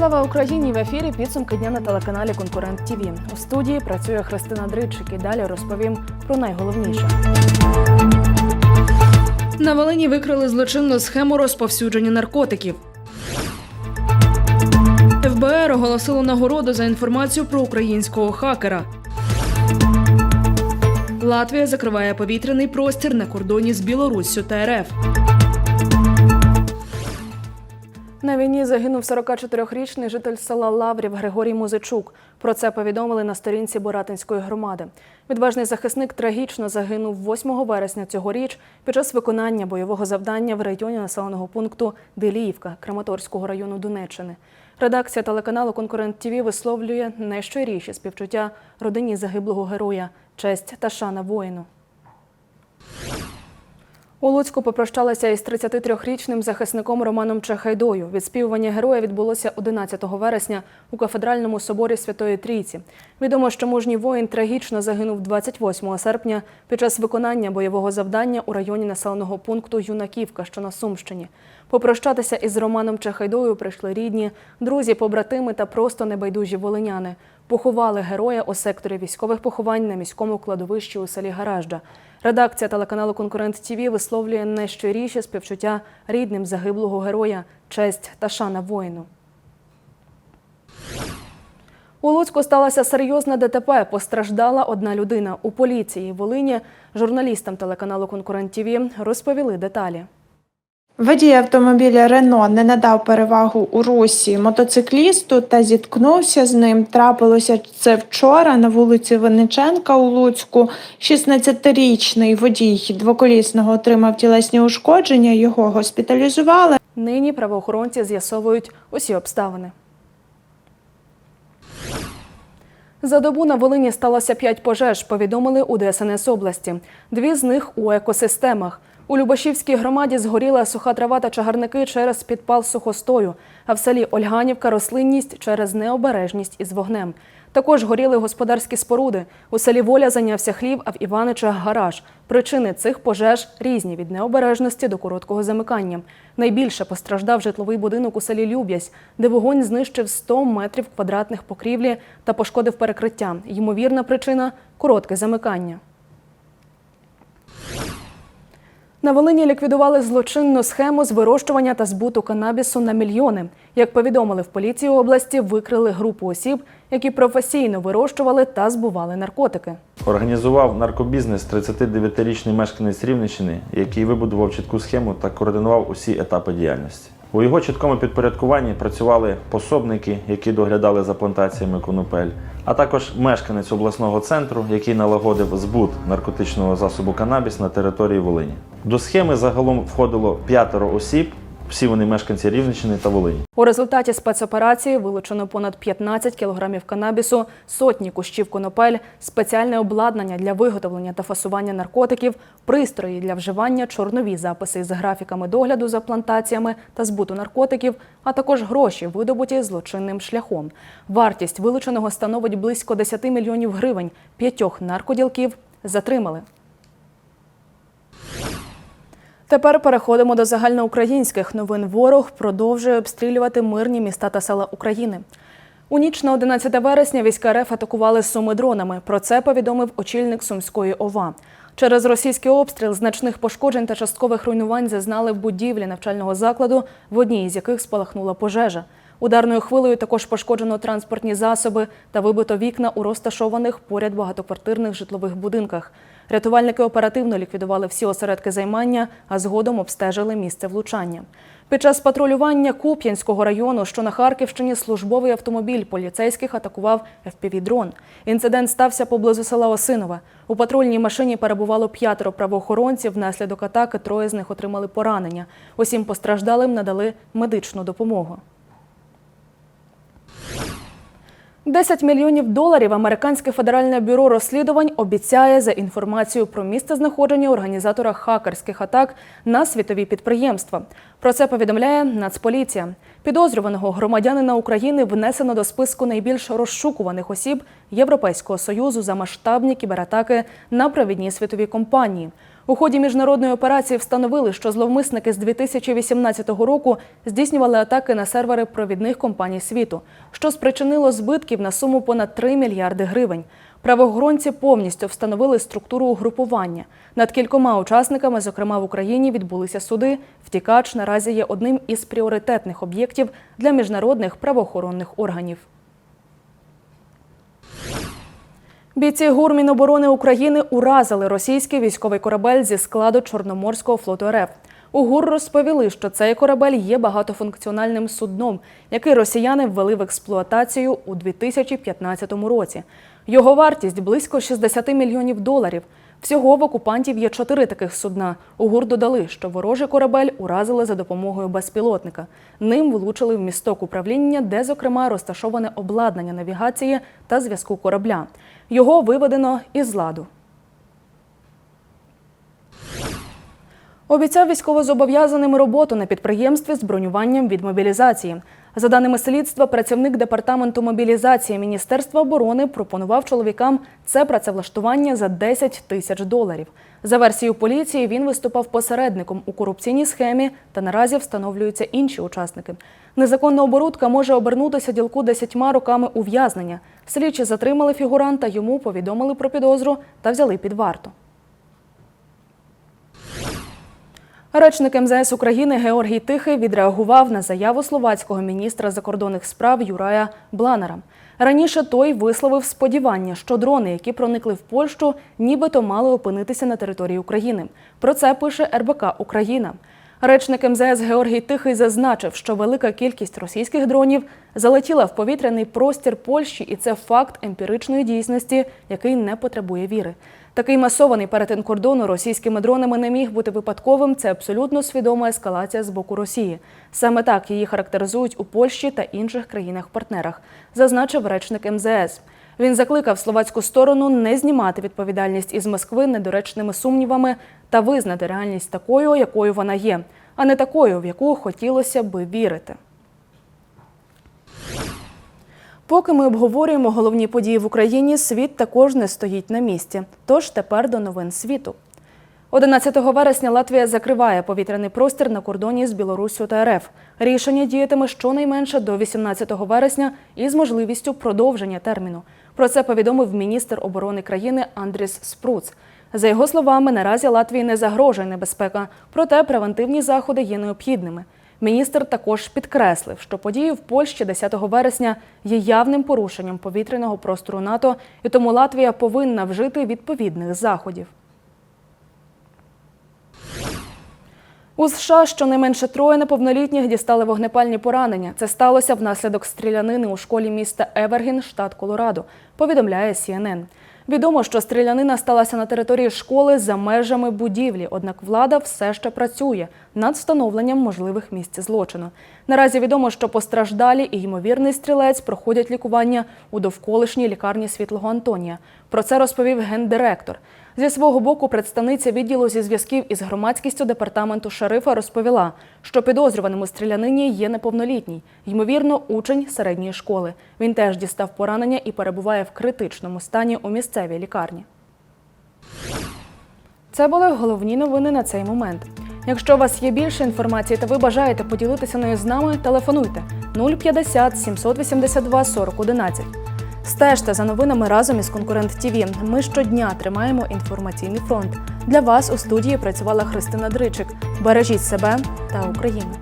Слава Україні! В ефірі підсумки дня на телеканалі Конкурент ТІВІ. У студії працює Христина Дричик і далі розповім про найголовніше. На Волині викрили злочинну схему розповсюдження наркотиків. ФБР оголосило нагороду за інформацію про українського хакера. Латвія закриває повітряний простір на кордоні з Білоруссю та РФ. На війні загинув 44-річний житель села Лаврів Григорій Музичук. Про це повідомили на сторінці Боратинської громади. Відважний захисник трагічно загинув 8 вересня цьогоріч під час виконання бойового завдання в районі населеного пункту Деліївка Краматорського району Донеччини. Редакція телеканалу Конкурент ТІВІ висловлює найщиріші співчуття родині загиблого героя, честь та шана воїну. У Луцьку попрощалися із 33-річним захисником Романом Чахайдою. Відспівування героя відбулося 11 вересня у кафедральному соборі Святої Трійці. Відомо, що мужній воїн трагічно загинув 28 серпня під час виконання бойового завдання у районі населеного пункту Юнаківка, що на Сумщині. Попрощатися із Романом Чахайдою прийшли рідні, друзі, побратими та просто небайдужі волиняни. Поховали героя у секторі військових поховань на міському кладовищі у селі Гаражда. Редакція телеканалу Конкурент ТІВІ висловлює найщиріші співчуття рідним загиблого героя, честь та шана воїну. У Луцьку сталося серйозне ДТП. Постраждала одна людина. У поліції Волині журналістам телеканалу Конкурент ТІВІ розповіли деталі. Водій автомобіля Рено не надав перевагу у русі мотоциклісту та зіткнувся з ним. Трапилося це вчора на вулиці Винниченка у Луцьку. 16-річний водій двоколісного отримав тілесні ушкодження. Його госпіталізували. Нині правоохоронці з'ясовують усі обставини. За добу на Волині сталося п'ять пожеж, повідомили у ДСНС області. Дві з них у екосистемах. У Любашівській громаді згоріла суха трава та чагарники через підпал сухостою, а в селі Ольганівка рослинність через необережність із вогнем. Також горіли господарські споруди. У селі Воля зайнявся хлів, а в Іваничах гараж. Причини цих пожеж різні від необережності до короткого замикання. Найбільше постраждав житловий будинок у селі Люб'язь, де вогонь знищив 100 метрів квадратних покрівлі та пошкодив перекриття. Ймовірна причина коротке замикання. На Волині ліквідували злочинну схему з вирощування та збуту канабісу на мільйони. Як повідомили в поліції області, викрили групу осіб, які професійно вирощували та збували наркотики. Організував наркобізнес 39-річний мешканець Рівненщини, який вибудував чітку схему та координував усі етапи діяльності. У його чіткому підпорядкуванні працювали пособники, які доглядали за плантаціями конопель, а також мешканець обласного центру, який налагодив збут наркотичного засобу канабіс на території Волині. До схеми загалом входило п'ятеро осіб, всі вони мешканці Рівненщини та Волині. У результаті спецоперації вилучено понад 15 кілограмів канабісу, сотні кущів конопель, спеціальне обладнання для виготовлення та фасування наркотиків, пристрої для вживання, чорнові записи з графіками догляду за плантаціями та збуту наркотиків, а також гроші, видобуті злочинним шляхом. Вартість вилученого становить близько 10 мільйонів гривень. П'ятьох наркоділків затримали. Тепер переходимо до загальноукраїнських новин. Ворог продовжує обстрілювати мирні міста та села України. У ніч на 11 вересня війська РФ атакували суми дронами. Про це повідомив очільник Сумської ОВА. Через російський обстріл значних пошкоджень та часткових руйнувань зазнали в будівлі навчального закладу, в одній із яких спалахнула пожежа. Ударною хвилею також пошкоджено транспортні засоби та вибито вікна у розташованих поряд багатоквартирних житлових будинках. Рятувальники оперативно ліквідували всі осередки займання, а згодом обстежили місце влучання. Під час патрулювання Куп'янського району, що на Харківщині, службовий автомобіль поліцейських атакував FPV-дрон. Інцидент стався поблизу села Осинове. У патрульній машині перебувало п'ятеро правоохоронців. Внаслідок атаки троє з них отримали поранення. Усім постраждалим надали медичну допомогу. 10 мільйонів доларів Американське федеральне бюро розслідувань обіцяє за інформацією про місце знаходження організатора хакерських атак на світові підприємства. Про це повідомляє Нацполіція. Підозрюваного громадянина України внесено до списку найбільш розшукуваних осіб Європейського союзу за масштабні кібератаки на провідні світові компанії. У ході міжнародної операції встановили, що зловмисники з 2018 року здійснювали атаки на сервери провідних компаній світу, що спричинило збитків на суму понад 3 мільярди гривень. Правоохоронці повністю встановили структуру угрупування. Над кількома учасниками, зокрема в Україні, відбулися суди. Втікач наразі є одним із пріоритетних об'єктів для міжнародних правоохоронних органів. Бійці ГУР Міноборони України уразили російський військовий корабель зі складу Чорноморського флоту РФ. У ГУР розповіли, що цей корабель є багатофункціональним судном, який росіяни ввели в експлуатацію у 2015 році. Його вартість близько 60 мільйонів доларів. Всього в окупантів є чотири таких судна. У ГУР додали, що ворожий корабель уразили за допомогою безпілотника. Ним влучили в місток управління, де, зокрема, розташоване обладнання навігації та зв'язку корабля. Його виведено із ладу. Обіцяв військовозобов'язаним роботу на підприємстві з бронюванням від мобілізації. За даними слідства, працівник департаменту мобілізації Міністерства оборони пропонував чоловікам це працевлаштування за 10 тисяч доларів. За версією поліції, він виступав посередником у корупційній схемі та наразі встановлюються інші учасники. Незаконна оборудка може обернутися ділку 10 роками ув'язнення. Слідчі затримали фігуранта, йому повідомили про підозру та взяли під варту. Речник МЗС України Георгій Тихий відреагував на заяву словацького міністра закордонних справ Юрая Бланера. Раніше той висловив сподівання, що дрони, які проникли в Польщу, нібито мали опинитися на території України. Про це пише РБК Україна. Речник МЗС Георгій Тихий зазначив, що велика кількість російських дронів залетіла в повітряний простір Польщі, і це факт емпіричної дійсності, який не потребує віри. Такий масований перетин кордону російськими дронами не міг бути випадковим. Це абсолютно свідома ескалація з боку Росії. Саме так її характеризують у Польщі та інших країнах-партнерах, зазначив речник МЗС. Він закликав словацьку сторону не знімати відповідальність із Москви недоречними сумнівами та визнати реальність такою, якою вона є, а не такою, в яку хотілося би вірити. Поки ми обговорюємо головні події в Україні, світ також не стоїть на місці. Тож тепер до новин світу. 11 вересня Латвія закриває повітряний простір на кордоні з Білоруссю та РФ. Рішення діятиме щонайменше до 18 вересня із можливістю продовження терміну. Про це повідомив міністр оборони країни Андріс Спруц. За його словами, наразі Латвії не загрожує небезпека, проте превентивні заходи є необхідними. Міністр також підкреслив, що події в Польщі 10 вересня є явним порушенням повітряного простору НАТО, і тому Латвія повинна вжити відповідних заходів. У США щонайменше троє неповнолітніх дістали вогнепальні поранення. Це сталося внаслідок стрілянини у школі міста Евергін, штат Колорадо, повідомляє CNN. Відомо, що стрілянина сталася на території школи за межами будівлі, однак влада все ще працює над встановленням можливих місць злочину. Наразі відомо, що постраждалі і ймовірний стрілець проходять лікування у довколишній лікарні Світлого Антонія. Про це розповів гендиректор. Зі свого боку, представниця відділу зі зв'язків із громадськістю департаменту шерифа розповіла, що підозрюваним у стрілянині є неповнолітній, ймовірно, учень середньої школи. Він теж дістав поранення і перебуває в критичному стані у місцевій лікарні. Це були головні новини на цей момент. Якщо у вас є більше інформації та ви бажаєте поділитися нею з нами, телефонуйте 050 782 40 11. Стежте за новинами разом із Конкурент ТІВІ. Ми щодня тримаємо інформаційний фронт. Для вас у студії працювала Христина Дричик. Бережіть себе та Україну.